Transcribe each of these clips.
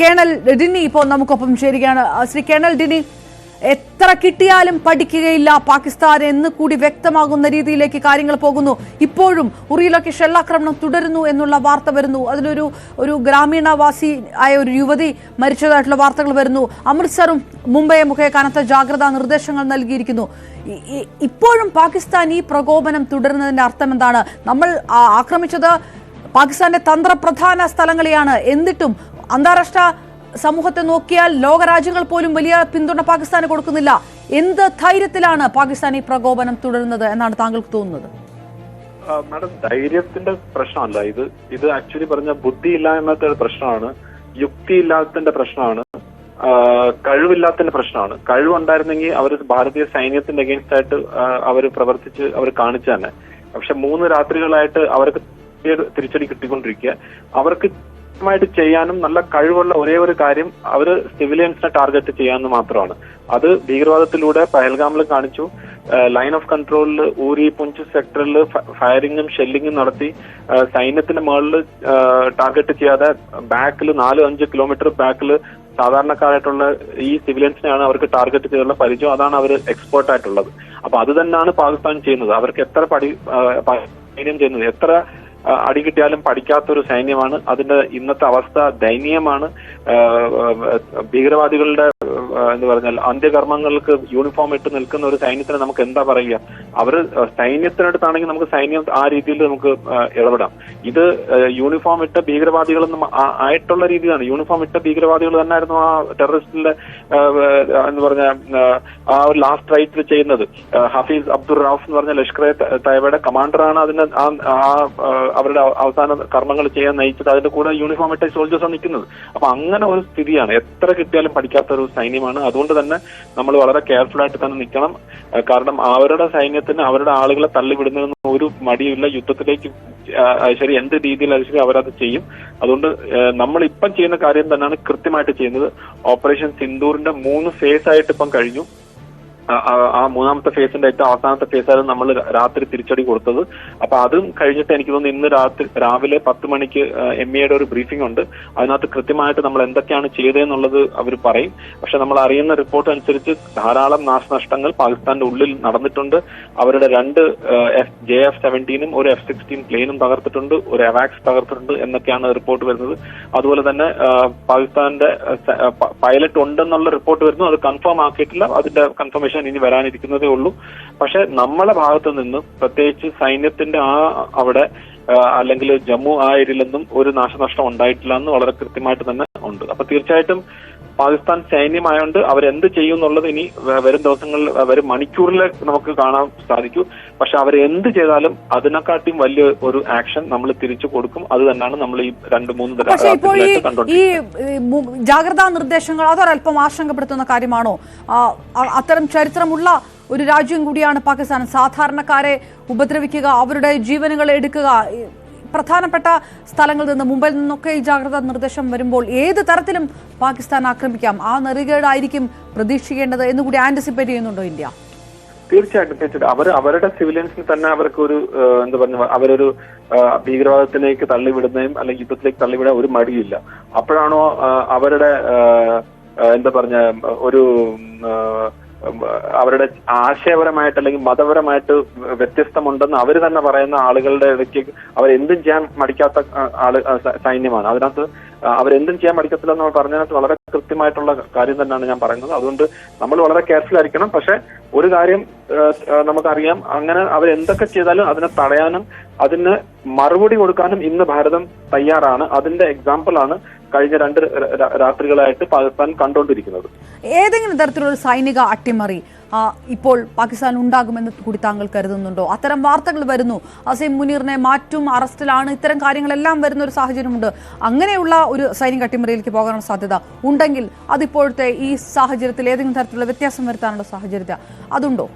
Colonel ഡിനി ഇപ്പോൾ നമുക്കൊപ്പം ചേരുകയാണ്. ശ്രീ കേണൽ ഡിനി എത്ര കിട്ടിയാലും പഠിക്കുകയില്ല പാകിസ്ഥാൻ എന്ന് കൂടി വ്യക്തമാകുന്ന രീതിയിലേക്ക് കാര്യങ്ങൾ പോകുന്നു. ഇപ്പോഴും ഉറിയിലൊക്കെ ഷെല്ലാക്രമണം തുടരുന്നു എന്നുള്ള വാർത്ത വരുന്നു. അതിലൊരു ഒരു ഗ്രാമീണവാസി ആയ ഒരു യുവതി മരിച്ചതായിട്ടുള്ള വാർത്തകൾ വരുന്നു. അമൃത്സറും മുംബൈയും ഒക്കെ കനത്ത ജാഗ്രതാ നിർദ്ദേശങ്ങൾ നൽകിയിരിക്കുന്നു. ഇപ്പോഴും പാകിസ്ഥാൻ ഈ പ്രകോപനം തുടരുന്നതിന്റെ അർത്ഥം എന്താണ്? നമ്മൾ ആക്രമിച്ചത് പാകിസ്ഥാന്റെ തന്ത്രപ്രധാന സ്ഥലങ്ങളെയാണ് എന്നിട്ടും അന്താരാഷ്ട്ര സമൂഹത്തെ നോക്കിയാൽ ലോകരാജ്യങ്ങൾ പോലും വലിയ പിന്തുണ പാകിസ്ഥാന് കൊടുക്കുന്നില്ല. എന്ത് ധൈര്യത്തിലാണ് പാകിസ്ഥാൻ ഈ പ്രകോപനം തുടരുന്നത് എന്നാണ് താങ്കൾക്ക് തോന്നുന്നത്? മാഡം ധൈര്യത്തിന്റെ പ്രശ്നമല്ല. ഇത് ഇത് ആക്ച്വലി പറഞ്ഞ ബുദ്ധിയില്ലായ്മത്തെ പ്രശ്നമാണ്. യുക്തിയില്ലാത്തതിന്റെ പ്രശ്നമാണ്. കഴിവില്ലാത്തതിന്റെ പ്രശ്നമാണ്. കഴിവുണ്ടായിരുന്നെങ്കിൽ അവർ ഭാരതീയ സൈന്യത്തിന്റെ അഗേൻസ്റ്റ് ആയിട്ട് അവർ പ്രവർത്തിച്ച് അവർ കാണിച്ചു തന്നെ പക്ഷെ മൂന്ന് രാത്രികളായിട്ട് അവർക്ക് തിരിച്ചടി കിട്ടിക്കൊണ്ടിരിക്കുക. അവർക്ക് കൃത്യമായിട്ട് ചെയ്യാനും നല്ല കഴിവുള്ള ഒരേ ഒരു കാര്യം അവർ സിവിലിയൻസിനെ ടാർഗറ്റ് ചെയ്യാമെന്ന് മാത്രമാണ്. അത് ഭീകരവാദത്തിലൂടെ പഹൽഗാമിൽ കാണിച്ചു. ലൈൻ ഓഫ് കൺട്രോളിൽ ഊരി പുഞ്ച് സെക്ടറിൽ ഫയറിങ്ങും ഷെല്ലിങ്ങും നടത്തി. സൈന്യത്തിന്റെ മുകളിൽ ടാർഗറ്റ് ചെയ്യാതെ ബാക്കിൽ നാല് അഞ്ച് കിലോമീറ്റർ ബാക്കിൽ സാധാരണക്കാരായിട്ടുള്ള ഈ സിവിലിയൻസിനെയാണ് അവർക്ക് ടാർഗറ്റ് ചെയ്തുള്ള പരിചയം. അതാണ് അവർ എക്സ്പേർട്ട് ആയിട്ടുള്ളത്. അപ്പൊ അത് തന്നെയാണ് പാകിസ്ഥാൻ ചെയ്യുന്നത്. അവർക്ക് എത്ര പടി ചെയ്യുന്നത്? എത്ര അടി കിട്ടിയാലും പഠിക്കാത്ത ഒരു സൈന്യമാണ്. അതിന്റെ ഇന്നത്തെ അവസ്ഥ ദയനീയമാണ്. ഭീകരവാദികളുടെ എന്ന് പറഞ്ഞാൽ അന്ത്യകർമ്മങ്ങൾക്ക് യൂണിഫോം ഇട്ട് നിൽക്കുന്ന ഒരു സൈന്യത്തിന് നമുക്ക് എന്താ പറയുക? അവർ സൈന്യത്തിനടുത്താണെങ്കിൽ നമുക്ക് സൈന്യം ആ രീതിയിൽ നമുക്ക് ഇടപെടാം. ഇത് യൂണിഫോം ഇട്ട ഭീകരവാദികളൊന്നും ആയിട്ടുള്ള രീതിയാണ്. യൂണിഫോം ഇട്ട ഭീകരവാദികൾ തന്നെയായിരുന്നു ആ ടെററിസ്റ്റിന്റെ എന്ന് പറഞ്ഞ ആ, ഒരു ലാസ്റ്റ് റൈറ്റിൽ ചെയ്യുന്നത്. ഹഫീസ് അബ്ദുൾ റാഫ് എന്ന് പറഞ്ഞ ലഷ്കർ തയ്യബയുടെ കമാൻഡറാണ് അതിന്റെ ആ, അവരുടെ അവസാന കർമ്മങ്ങൾ ചെയ്യാൻ നയിച്ചത് അതിന്റെ കൂടെ യൂണിഫോം ഇട്ട സോൾജേഴ്സാണ് നിൽക്കുന്നത്. അപ്പൊ അങ്ങനെ ഒരു സ്ഥിതിയാണ്. എത്ര കിട്ടിയാലും പഠിക്കാത്ത ഒരു സൈന്യമാണ്. അതുകൊണ്ട് തന്നെ നമ്മൾ വളരെ കെയർഫുൾ ആയിട്ട് തന്നെ നിൽക്കണം. കാരണം അവരുടെ സൈന്യത്തിന് അവരുടെ ആളുകളെ തള്ളിവിടുന്നതിന് ഒരു മടിയില്ല യുദ്ധത്തിലേക്ക് ശരി എന്ത് രീതിയിലാണ് ശരി അവരത് ചെയ്യും. അതുകൊണ്ട് നമ്മൾ ഇപ്പം ചെയ്യുന്ന കാര്യം തന്നെയാണ് കൃത്യമായിട്ട് ചെയ്യുന്നത്. ഓപ്പറേഷൻ സിന്ദൂറിന്റെ മൂന്ന് ഫേസ് ആയിട്ട് ഇപ്പം കഴിഞ്ഞു. ആ- മൂന്നാമത്തെ ഫേസിന്റെ ഏറ്റവും അവസാനത്തെ ഫേസായിരുന്നു നമ്മൾ രാത്രി തിരിച്ചടി കൊടുത്തത്. അപ്പൊ അതും കഴിഞ്ഞിട്ട് എനിക്ക് തോന്നുന്നു ഇന്ന് രാത്രി രാവിലെ പത്ത് മണിക്ക് എം എയുടെ ഒരു ബ്രീഫിംഗ് ഉണ്ട്. അതിനകത്ത് കൃത്യമായിട്ട് നമ്മൾ എന്തൊക്കെയാണ് ചെയ്തതെന്നുള്ളത് അവർ പറയും. പക്ഷെ നമ്മൾ അറിയുന്ന റിപ്പോർട്ട് അനുസരിച്ച് ധാരാളം നാശനഷ്ടങ്ങൾ പാകിസ്ഥാന്റെ ഉള്ളിൽ നടന്നിട്ടുണ്ട്. അവരുടെ രണ്ട് എഫ് ജെ എഫ് സെവന്റീനും ഒരു എഫ് സിക്സ്റ്റീൻ പ്ലെയിനും തകർത്തിട്ടുണ്ട് ഒരു എവാക്സ് തകർത്തിട്ടുണ്ട് എന്നൊക്കെയാണ് റിപ്പോർട്ട് വരുന്നത്. അതുപോലെ തന്നെ പാകിസ്ഥാന്റെ പൈലറ്റ് ഉണ്ടെന്നുള്ള റിപ്പോർട്ട് വരുന്നു. അത് കൺഫേം ആക്കിയിട്ടില്ല. അതിന്റെ കൺഫർമേഷൻ ഇനി വരാനിരിക്കുന്നതേ ഉള്ളൂ. പക്ഷെ നമ്മളെ ഭാഗത്ത് നിന്ന് പ്രത്യേകിച്ച് സൈന്യത്തിന്റെ ആ അവിടെ അല്ലെങ്കിൽ ജമ്മു ആ ഏരിയയിലൊന്നും ഒരു നാശനഷ്ടം ഉണ്ടായിട്ടില്ല എന്ന് വളരെ കൃത്യമായിട്ട് തന്നെ ഉണ്ട്. അപ്പൊ തീർച്ചയായിട്ടും പാകിസ്ഥാൻ സൈന്യമായോണ്ട് അവരെന്ത് ചെയ്യും എന്നുള്ളത് ഇനി വരും ദിവസങ്ങളിൽ വരും മണിക്കൂറിൽ നമുക്ക് കാണാൻ സാധിക്കൂ. പക്ഷെ അവർ എന്ത് ചെയ്താലും അതിനെക്കാട്ടിയും വലിയ ഒരു ആക്ഷൻ നമ്മൾ തിരിച്ചു കൊടുക്കും. അത് തന്നെയാണ് നമ്മൾ ഈ രണ്ട് മൂന്ന് തര- പക്ഷേ ഇപ്പോൾ ഈ ജാഗ്രതാ നിർദ്ദേശങ്ങൾ അതൊരല്പം ആശങ്കപ്പെടുത്തുന്ന കാര്യമാണോ? അത്തരം ചരിത്രമുള്ള ഒരു രാജ്യം കൂടിയാണ് പാകിസ്ഥാൻ. സാധാരണക്കാരെ ഉപദ്രവിക്കുക അവരുടെ ജീവനുകൾ എടുക്കുക പ്രധാനപ്പെട്ട സ്ഥലങ്ങളിൽ നിന്ന് മുംബൈയിൽ നിന്നൊക്കെ ഈ ജാഗ്രതാ നിർദ്ദേശം വരുമ്പോൾ ഏത് തരത്തിലും പാകിസ്ഥാൻ ആക്രമിക്കാം? ആ നെറികേടായിരിക്കും പ്രതീക്ഷിക്കേണ്ടത് എന്നുകൂടി ആന്റിസിപ്പേറ്റ് ചെയ്യുന്നുണ്ടോ ഇന്ത്യ? തീർച്ചയായിട്ടും തീർച്ചയായിട്ടും. അവർ അവരുടെ സിവിലിയൻസിന് തന്നെ അവർക്ക് ഒരു എന്താ പറഞ്ഞ അവരൊരു ഭീകരവാദത്തിലേക്ക് തള്ളിവിടുന്നതും അല്ലെങ്കിൽ യുദ്ധത്തിലേക്ക് തള്ളിവിടാൻ ഒരു മടിയില്ല. അപ്പോഴാണോ അവരുടെ എന്താ പറഞ്ഞ ഒരു അവരുടെ ആശയപരമായിട്ട് അല്ലെങ്കിൽ മതപരമായിട്ട് വ്യത്യസ്തമുണ്ടെന്ന് അവർ തന്നെ പറയുന്ന ആളുകളുടെ ഇടയ്ക്ക് അവരെന്തും ചെയ്യാൻ മടിക്കാത്ത ആൾ സൈന്യമാണ്. അതിനകത്ത് അവരെന്തും ചെയ്യാൻ മടിക്കത്തില്ല എന്ന് പറഞ്ഞതിനകത്ത് വളരെ കൃത്യമായിട്ടുള്ള കാര്യം തന്നെയാണ് ഞാൻ പറയുന്നത്. അതുകൊണ്ട് നമ്മൾ വളരെ കെയർഫുൾ ആയിരിക്കണം. പക്ഷെ ഒരു കാര്യം നമുക്കറിയാം. അങ്ങനെ അവരെന്തൊക്കെ ചെയ്താലും അതിനെ തടയാനും അതിന് മറുപടി കൊടുക്കാനും ഇന്ന് ഭാരതം തയ്യാറാണ്. അതിന്റെ എക്സാമ്പിൾ ആണ് കഴിഞ്ഞ രണ്ട് രാത്രികളായിട്ട് പാകിസ്ഥാൻ കണ്ടുകൊണ്ടിരിക്കുന്നത്. ഏതെങ്കിലും തരത്തിലുള്ള സൈനിക അട്ടിമറി ഇപ്പോൾ പാകിസ്ഥാൻ ഉണ്ടാകുമെന്ന് കൂടി താങ്കൾ കരുതുന്നുണ്ടോ? അത്തരം വാർത്തകൾ വരുന്നു. അസീം മുനീറിനെ മാറ്റും അറസ്റ്റിലാണ് ഇത്തരം കാര്യങ്ങളെല്ലാം വരുന്ന ഒരു സാഹചര്യമുണ്ട്. അങ്ങനെയുള്ള ഒരു സൈനിക അട്ടിമറിയിലേക്ക് പോകാനുള്ള സാധ്യത ഉണ്ടെങ്കിൽ അതിപ്പോഴത്തെ ഈ സാഹചര്യത്തിൽ ഏതെങ്കിലും തരത്തിലുള്ള വ്യത്യാസം വരുത്താനുള്ള സാഹചര്യത അതുണ്ടോ?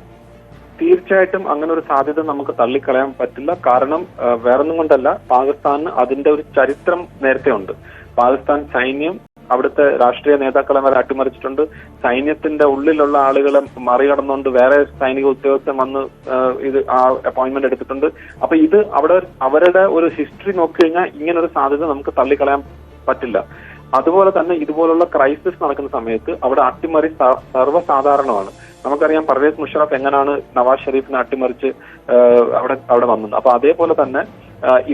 തീർച്ചയായിട്ടും അങ്ങനെ ഒരു സാധ്യത നമുക്ക് തള്ളിക്കളയാൻ പറ്റില്ല. കാരണം വേറൊന്നും കൊണ്ടല്ല. പാകിസ്ഥാന് അതിന്റെ ഒരു ചരിത്രം നേരത്തെ ഉണ്ട്. പാകിസ്ഥാൻ സൈന്യം അവിടുത്തെ രാഷ്ട്രീയ നേതാക്കളെ വരെ അട്ടിമറിച്ചിട്ടുണ്ട്. സൈന്യത്തിന്റെ ഉള്ളിലുള്ള ആളുകളെ മറികടന്നുകൊണ്ട് വേറെ സൈനിക ഉദ്യോഗസ്ഥൻ വന്ന് ഇത് ആ അപ്പോയിന്റ്മെന്റ് എടുത്തിട്ടുണ്ട്. അപ്പൊ ഇത് അവിടെ അവരുടെ ഒരു ഹിസ്റ്ററി നോക്കി കഴിഞ്ഞാൽ ഇങ്ങനെ ഒരു സാധ്യത നമുക്ക് തള്ളിക്കളയാൻ പറ്റില്ല. അതുപോലെ തന്നെ ഇതുപോലുള്ള ക്രൈസിസ് നടക്കുന്ന സമയത്ത് അവിടെ അട്ടിമറി സർവസാധാരണമാണ്. നമുക്കറിയാം പർവേസ് മുഷറഫ് എങ്ങനെയാണ് നവാസ് ഷെരീഫിനെ അട്ടിമറിച്ച് അവിടെ അവിടെ വന്നത്. അപ്പൊ അതേപോലെ തന്നെ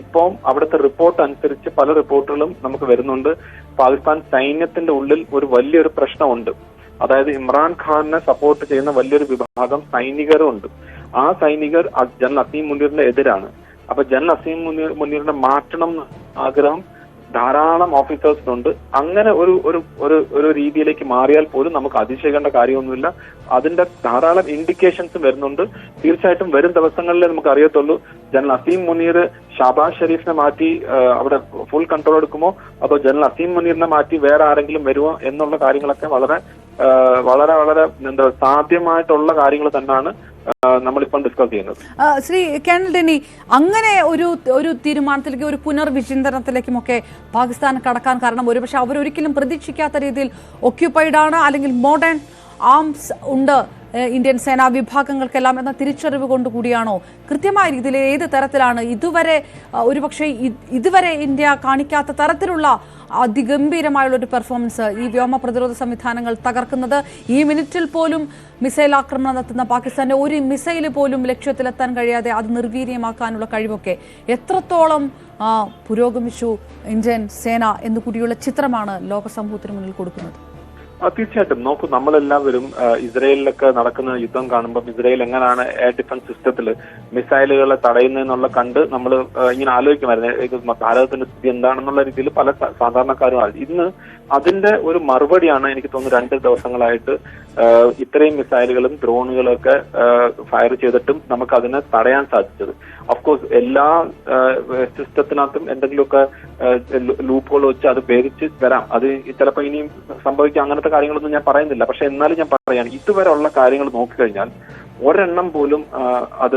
ഇപ്പം അവിടുത്തെ റിപ്പോർട്ട് അനുസരിച്ച് പല റിപ്പോർട്ടുകളും നമുക്ക് വരുന്നുണ്ട്. പാകിസ്ഥാൻ സൈന്യത്തിന്റെ ഉള്ളിൽ ഒരു വലിയൊരു പ്രശ്നമുണ്ട്. അതായത് ഇമ്രാൻ ഖാനെ സപ്പോർട്ട് ചെയ്യുന്ന വലിയൊരു വിഭാഗം സൈനികരുണ്ട് ആ സൈനികർ ജനറൽ അസീം മുനീറിന്റെ എതിരാണ്. അപ്പൊ ജനറൽ അസീം മുനീർ മുനീറിനെ മാറ്റണം ആഗ്രഹം ധാരാളം ഓഫീസേഴ്സിനുണ്ട് അങ്ങനെ ഒരു ഒരു ഒരു ഒരു രീതിയിലേക്ക് മാറിയാൽ പോലും നമുക്ക് അതിശയിക്കേണ്ട കാര്യമൊന്നുമില്ല. അതിന്റെ ധാരാളം ഇൻഡിക്കേഷൻസ് വരുന്നുണ്ട്. തീർച്ചയായിട്ടും വരും ദിവസങ്ങളിലേ നമുക്ക് അറിയത്തുള്ളൂ. ജനറൽ അസീം മുനീർ ഷാബാസ് ഷെരീഫിനെ മാറ്റി അവിടെ ഫുൾ കൺട്രോൾ എടുക്കുമോ? അതോ ജനറൽ അസീം മുനീറിനെ മാറ്റി വേറെ ആരെങ്കിലും വരുമോ എന്നുള്ള കാര്യങ്ങളൊക്കെ വളരെ വളരെ വളരെ എന്താ സാധ്യമായിട്ടുള്ള കാര്യങ്ങൾ തന്നെയാണ്. നമ്മളിപ്പം ഡിസ്കസ് ചെയ്യുന്നത്. ശ്രീ കേണൽ ഡെന്നി അങ്ങനെ ഒരു ഒരു തീരുമാനത്തിലേക്ക് ഒരു പുനർവിചിന്തനത്തിലേക്കുമൊക്കെ പാകിസ്ഥാൻ കടക്കാൻ കാരണം ഒരുപക്ഷെ അവരൊരിക്കലും പ്രതീക്ഷിക്കാത്ത രീതിയിൽ ഒക്യുപ്പൈഡ് ആണ് അല്ലെങ്കിൽ മോഡേൺ ആംസ് ഉണ്ട് ഇന്ത്യൻ സേനാ വിഭാഗങ്ങൾക്കെല്ലാം എന്ന തിരിച്ചറിവ് കൊണ്ടുകൂടിയാണോ? കൃത്യമായ രീതിയിൽ ഏത് തരത്തിലാണ് ഇതുവരെ ഒരുപക്ഷെ ഇതുവരെ ഇന്ത്യ കാണിക്കാത്ത തരത്തിലുള്ള അതിഗംഭീരമായുള്ള ഒരു പെർഫോമൻസ് ഈ വ്യോമ പ്രതിരോധ സംവിധാനങ്ങൾ തകർക്കുന്നത്? ഈ മിനിറ്റിൽ പോലും മിസൈൽ ആക്രമണം നടത്തുന്ന പാകിസ്ഥാന്റെ ഒരു മിസൈൽ പോലും ലക്ഷ്യത്തിലെത്താൻ കഴിയാതെ അത് നിർവീര്യമാക്കാനുള്ള കഴിവൊക്കെ എത്രത്തോളം പുരോഗമിച്ചു ഇന്ത്യൻ സേന എന്നുകൂടിയുള്ള ചിത്രമാണ് ലോക സമൂഹത്തിന് മുന്നിൽ കൊടുക്കുന്നത്? തീർച്ചയായിട്ടും. നോക്കൂ നമ്മളെല്ലാവരും ഇസ്രയേലിലൊക്കെ നടക്കുന്ന യുദ്ധം കാണുമ്പോൾ ഇസ്രയേൽ എങ്ങനെയാണ് എയർ ഡിഫൻസ് സിസ്റ്റത്തിൽ മിസൈലുകളെ തടയുന്നതെന്നുള്ള കണ്ട് നമ്മൾ ഇങ്ങനെ ആലോചിക്കുമായിരുന്നു. ഭാരതത്തിന്റെ സ്ഥിതി എന്താണെന്നുള്ള രീതിയിൽ പല സാധാരണക്കാരും. ഇന്ന് അതിന്റെ ഒരു മറുപടിയാണ് എനിക്ക് തോന്നുന്നു രണ്ട് ദിവസങ്ങളായിട്ട് ഇത്രയും മിസൈലുകളും ഡ്രോണുകളും ഒക്കെ ഫയർ ചെയ്തിട്ടും നമുക്ക് അതിനെ തടയാൻ സാധിച്ചത്. അഫ്കോഴ്സ് എല്ലാ സിസ്റ്റത്തിനകത്തും എന്തെങ്കിലുമൊക്കെ ലൂപ്പുകൾ വെച്ച് അത് ഭേദിച്ച് വരാം. അത് ചിലപ്പോൾ ഇനിയും സംഭവിക്കാം. അങ്ങനത്തെ കാര്യങ്ങളൊന്നും ഞാൻ പറയുന്നില്ല. പക്ഷെ എന്നാലും ഞാൻ പറയാണ് ഇതുവരെ ഉള്ള കാര്യങ്ങൾ നോക്കിക്കഴിഞ്ഞാൽ ഒരെണ്ണം പോലും അത്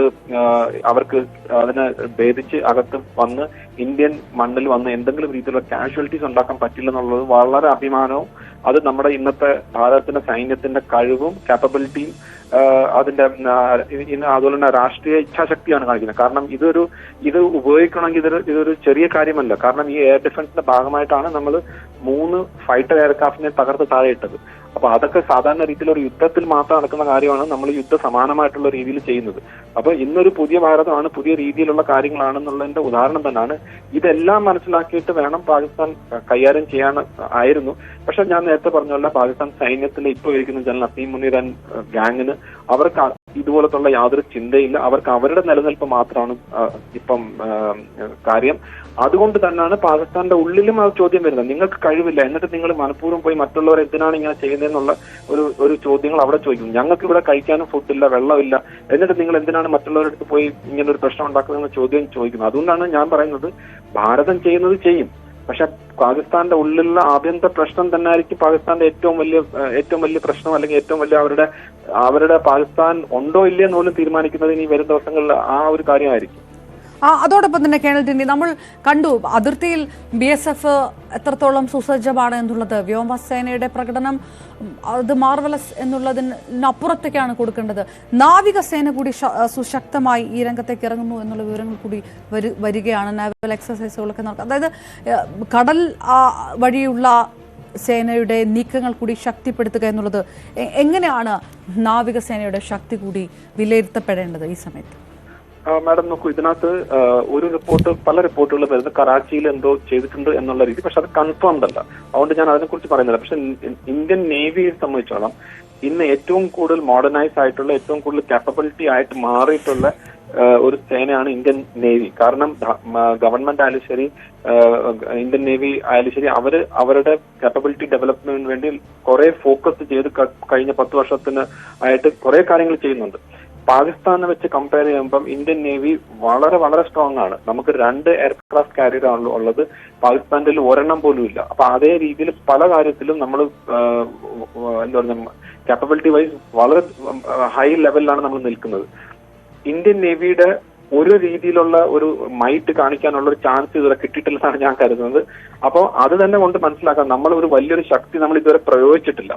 അവർക്ക് അതിനെ ഭേദിച്ച് അകത്ത് വന്ന് ഇന്ത്യൻ മണ്ണിൽ വന്ന് എന്തെങ്കിലും രീതിയിലുള്ള കാഷ്വാലിറ്റീസ് ഉണ്ടാക്കാൻ പറ്റില്ല എന്നുള്ളത് വളരെ അഭിമാനവും അത് നമ്മുടെ ഇന്നത്തെ ഭാരതത്തിന്റെ സൈന്യത്തിന്റെ കഴിവും കാപ്പബിലിറ്റിയും അതിന്റെ അതുപോലെ തന്നെ രാഷ്ട്രീയ ഇച്ഛാശക്തിയാണ് കാണിക്കുന്നത്. കാരണം ഇതൊരു ഇത് ഉപയോഗിക്കണമെങ്കിൽ ഇതൊരു ഇതൊരു ചെറിയ കാര്യമല്ല. കാരണം ഈ എയർ ഡിഫൻസിന്റെ ഭാഗമായിട്ടാണ് നമ്മൾ മൂന്ന് ഫൈറ്റർ എയർക്രാഫ്റ്റിനെ തകർത്ത് താഴെയിട്ടത്. അപ്പൊ അതൊക്കെ സാധാരണ രീതിയിൽ ഒരു യുദ്ധത്തിൽ മാത്രം നടക്കുന്ന കാര്യമാണ് നമ്മൾ യുദ്ധ സമാനമായിട്ടുള്ള രീതിയിൽ ചെയ്യുന്നത്. അപ്പൊ ഇന്നൊരു പുതിയ ഭാരതമാണ് പുതിയ രീതിയിലുള്ള കാര്യങ്ങളാണെന്നുള്ളതിന്റെ ഉദാഹരണം തന്നെയാണ്. ഇതെല്ലാം മനസ്സിലാക്കിയിട്ട് വേണം പാകിസ്ഥാൻ കൈകാര്യം ചെയ്യാൻ ആയിരുന്നു. പക്ഷെ ഞാൻ നേരത്തെ പറഞ്ഞല്ല പാകിസ്ഥാൻ സൈന്യത്തിൽ ഇപ്പോൾ ഇരിക്കുന്ന ജനറൽ അസീം മുനീറൻ ഗാങ്ങിന് അവർക്ക് ഇതുപോലത്തുള്ള യാതൊരു ചിന്തയില്ല. അവർക്ക് അവരുടെ നിലനിൽപ്പ് മാത്രമാണ് ഇപ്പം കാര്യം. അതുകൊണ്ട് തന്നെയാണ് പാകിസ്ഥാന്റെ ഉള്ളിലും ആ ചോദ്യം വരുന്നത്. നിങ്ങൾക്ക് കഴിവില്ല. എന്നിട്ട് നിങ്ങൾ മനഃപൂർവം പോയി മറ്റുള്ളവർ എന്തിനാണ് ഇങ്ങനെ ചെയ്യുന്നതെന്നുള്ള ഒരു ഒരു ചോദ്യങ്ങൾ അവിടെ ചോദിക്കും. ഞങ്ങൾക്ക് ഇവിടെ കഴിക്കാനും ഫുഡില്ല വെള്ളമില്ല. എന്നിട്ട് നിങ്ങൾ എന്തിനാണ് മറ്റുള്ളവരുടെ അടുത്ത് പോയി ഇങ്ങനെ ഒരു പ്രശ്നം ഉണ്ടാക്കുന്നതെന്ന ചോദ്യം ചോദിക്കുന്നത്? അതുകൊണ്ടാണ് ഞാൻ പറയുന്നത് ഭാരതം ചെയ്യുന്നത് ചെയ്യും. പക്ഷെ പാകിസ്ഥാന്റെ ഉള്ളിലുള്ള ആഭ്യന്തര പ്രശ്നം തന്നെ ആയിരിക്കും പാകിസ്ഥാന്റെ ഏറ്റവും വലിയ ഏറ്റവും വലിയ പ്രശ്നം അല്ലെങ്കിൽ ഏറ്റവും വലിയ അവരുടെ അവരുടെ പാകിസ്ഥാൻ ഉണ്ടോ ഇല്ലയോ എന്ന് പോലും തീരുമാനിക്കുന്നത് ഇനി വരും ദിവസങ്ങളിൽ ആ ഒരു കാര്യമായിരിക്കും. അതോടൊപ്പം തന്നെ കേണൽ ടിന്നി നമ്മൾ കണ്ടു അതിർത്തിയിൽ ബി എസ് എഫ് എത്രത്തോളം സുസജ്ജമാണ് എന്നുള്ളത്. വ്യോമസേനയുടെ പ്രകടനം അത് മാർവലസ് എന്നുള്ളതിനപ്പുറത്തേക്കാണ് കൊടുക്കേണ്ടത്. നാവികസേന കൂടി സുശക്തമായി ഈ രംഗത്തേക്ക് ഇറങ്ങുന്നു എന്നുള്ള വിവരങ്ങൾ കൂടി വരു- വരികയാണ് നാവൽ എക്സസൈസുകളൊക്കെ നടക്കുക അതായത് കടൽ വഴിയുള്ള സേനയുടെ നീക്കങ്ങൾ കൂടി ശക്തിപ്പെടുത്തുക എന്നുള്ളത് എങ്ങനെയാണ് നാവികസേനയുടെ ശക്തി കൂടി വിലയിരുത്തപ്പെടേണ്ടത് ഈ സമയത്ത്? മാഡം നോക്കൂ ഇതിനകത്ത് ഒരു റിപ്പോർട്ട് പല റിപ്പോർട്ടുകൾ വരുന്നത് കറാച്ചിയിൽ എന്തോ ചെയ്തിട്ടുണ്ട് എന്നുള്ള രീതി. പക്ഷെ അത് കൺഫേംഡ് അല്ല. അതുകൊണ്ട് ഞാൻ അതിനെക്കുറിച്ച് പറയുന്നില്ല. പക്ഷെ ഇന്ത്യൻ നേവിയെ സംബന്ധിച്ചോളം ഇന്ന് ഏറ്റവും കൂടുതൽ മോഡേണൈസ് ആയിട്ടുള്ള ഏറ്റവും കൂടുതൽ കാപ്പബിലിറ്റി ആയിട്ട് മാറിയിട്ടുള്ള ഒരു സേനയാണ് ഇന്ത്യൻ നേവി. കാരണം ഗവൺമെന്റ് ആയാലും ശരി ഇന്ത്യൻ നേവി ആയാലും ശരി അവർ അവരുടെ കാപ്പബിലിറ്റി ഡെവലപ്മെന്റിന് വേണ്ടി കുറെ ഫോക്കസ് ചെയ്ത് കഴിഞ്ഞ പത്ത് വർഷത്തിന് ആയിട്ട് കുറെ കാര്യങ്ങൾ ചെയ്യുന്നുണ്ട്. പാകിസ്ഥാനെ വെച്ച് കമ്പയർ ചെയ്യുമ്പം ഇന്ത്യൻ നേവി വളരെ വളരെ സ്ട്രോങ് ആണ്. നമുക്ക് രണ്ട് എയർക്രാഫ്റ്റ് കാരിയർ ആണല്ലോ ഉള്ളത്. പാകിസ്ഥാനിൽ ഒരെണ്ണം പോലും ഇല്ല. അപ്പൊ അതേ രീതിയിൽ പല കാര്യത്തിലും നമ്മൾ എന്താ പറയുക കാപ്പബിലിറ്റി വൈസ് വളരെ ഹൈ ലെവലിലാണ് നമ്മൾ നിൽക്കുന്നത്. ഇന്ത്യൻ നേവിയുടെ ഒരു രീതിയിലുള്ള ഒരു മൈറ്റ് കാണിക്കാനുള്ള ഒരു ചാൻസ് ഇതുവരെ കിട്ടിയിട്ടില്ലെന്നാണ് ഞാൻ കരുതുന്നത്. അപ്പോൾ അത് തന്നെ കൊണ്ട് മനസ്സിലാക്കാം നമ്മൾ ഒരു വലിയൊരു ശക്തി നമ്മൾ ഇതുവരെ പ്രയോഗിച്ചിട്ടില്ല.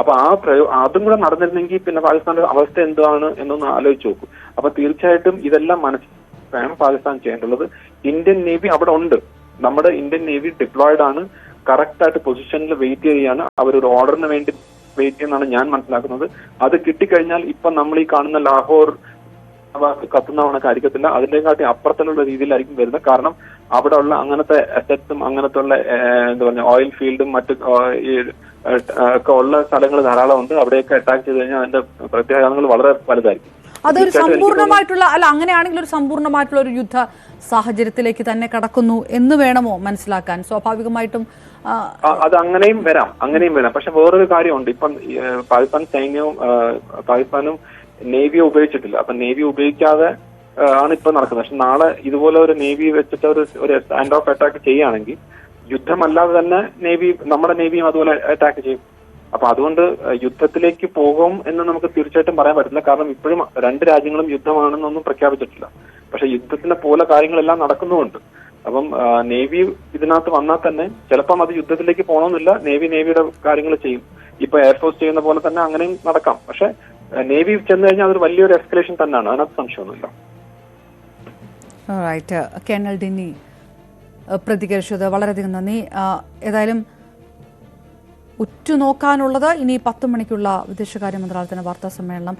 അപ്പൊ ആ പ്രയോ അതും കൂടെ നടന്നിരുന്നെങ്കിൽ പിന്നെ പാകിസ്ഥാന്റെ അവസ്ഥ എന്താണ് എന്നൊന്ന് ആലോചിച്ച് നോക്കൂ. അപ്പൊ തീർച്ചയായിട്ടും ഇതെല്ലാം മനസ്സിൽ വേണം പാകിസ്ഥാൻ ചെയ്യേണ്ടുള്ളത് ഇന്ത്യൻ നേവി അവിടെ ഉണ്ട്. നമ്മുടെ ഇന്ത്യൻ നേവി ഡിപ്ലോയിഡ് ആണ്. കറക്റ്റ് ആയിട്ട് പൊസിഷനിൽ വെയിറ്റ് ചെയ്യുകയാണ്. അവരൊരു ഓർഡറിന് വേണ്ടി വെയിറ്റ് ചെയ്യുന്നതാണ് ഞാൻ മനസ്സിലാക്കുന്നത്. അത് കിട്ടിക്കഴിഞ്ഞാൽ ഇപ്പൊ നമ്മൾ ഈ കാണുന്ന ലാഹോർ കത്തുന്ന കണക്കായിരിക്കത്തില്ല അതിനെക്കാട്ടി അപ്പുറത്തുള്ള രീതിയിലായിരിക്കും വരുന്നത്. കാരണം അവിടെ ഉള്ള അങ്ങനത്തെ അസറ്റ്സും അങ്ങനത്തെ ഉള്ള എന്താ പറയുക ഓയിൽ ഫീൽഡും മറ്റു ഒക്കെ ഉള്ള സ്ഥലങ്ങൾ ധാരാളം ഉണ്ട്. അവിടെയൊക്കെ അറ്റാക്ക് ചെയ്ത് കഴിഞ്ഞാൽ അതിന്റെ പ്രത്യാഘാതങ്ങൾ വളരെ വലുതായിരിക്കും. അതൊരു സമ്പൂർണമായിട്ടുള്ള അല്ല അങ്ങനെയാണെങ്കിൽ ഒരു സമ്പൂർണമായിട്ടുള്ള ഒരു യുദ്ധ സാഹചര്യത്തിലേക്ക് തന്നെ കടക്കുന്നു എന്ന് വേണമോ മനസ്സിലാക്കാൻ? സ്വാഭാവികമായിട്ടും അത് അങ്ങനെയും വരാം അങ്ങനെയും വരാം. പക്ഷെ വേറൊരു കാര്യമുണ്ട്. ഇപ്പം പാകിസ്ഥാൻ സൈന്യവും പാകിസ്ഥാനും നേവിയെ ഉപയോഗിച്ചിട്ടില്ല. അപ്പൊ നേവി ഉപയോഗിക്കാതെ ആണ് ഇപ്പൊ നടക്കുന്നത്. പക്ഷെ നാളെ ഇതുപോലെ ഒരു നേവി വെച്ചിട്ട് ഒരു ഒരു സ്റ്റാൻഡ് ഓഫ് അറ്റാക്ക് ചെയ്യുകയാണെങ്കിൽ യുദ്ധമല്ലാതെ തന്നെ നേവി നമ്മുടെ നേവിയും അതുപോലെ അറ്റാക്ക് ചെയ്യും. അപ്പൊ അതുകൊണ്ട് യുദ്ധത്തിലേക്ക് പോകും എന്ന് നമുക്ക് തീർച്ചയായിട്ടും പറയാൻ പറ്റില്ല. കാരണം ഇപ്പോഴും രണ്ട് രാജ്യങ്ങളും യുദ്ധമാണെന്നൊന്നും പ്രഖ്യാപിച്ചിട്ടില്ല. പക്ഷെ യുദ്ധത്തിന്റെ പോലെ കാര്യങ്ങളെല്ലാം നടക്കുന്നുമുണ്ട്. അപ്പം നേവി ഇതിനകത്ത് വന്നാൽ തന്നെ ചിലപ്പം അത് യുദ്ധത്തിലേക്ക് പോകണമെന്നില്ല. നേവി നേവിയുടെ കാര്യങ്ങൾ ചെയ്യും. ഇപ്പൊ എയർഫോഴ്സ് ചെയ്യുന്ന പോലെ തന്നെ അങ്ങനെയും നടക്കാം. പക്ഷെ നേവി ചെന്ന് കഴിഞ്ഞാൽ അതൊരു വലിയൊരു എസ്കലേഷൻ തന്നെയാണ്. അതിനകത്ത് സംശയമൊന്നുമില്ല. റൈറ്റ് പ്രതികരിച്ചത് വളരെയധികം നന്ദി. ഏതായാലും ഉറ്റുനോക്കാനുള്ളത് ഇനി പത്ത് മണിക്കുള്ള വിദേശകാര്യ മന്ത്രാലയത്തിന്റെ വാർത്താ സമ്മേളനം.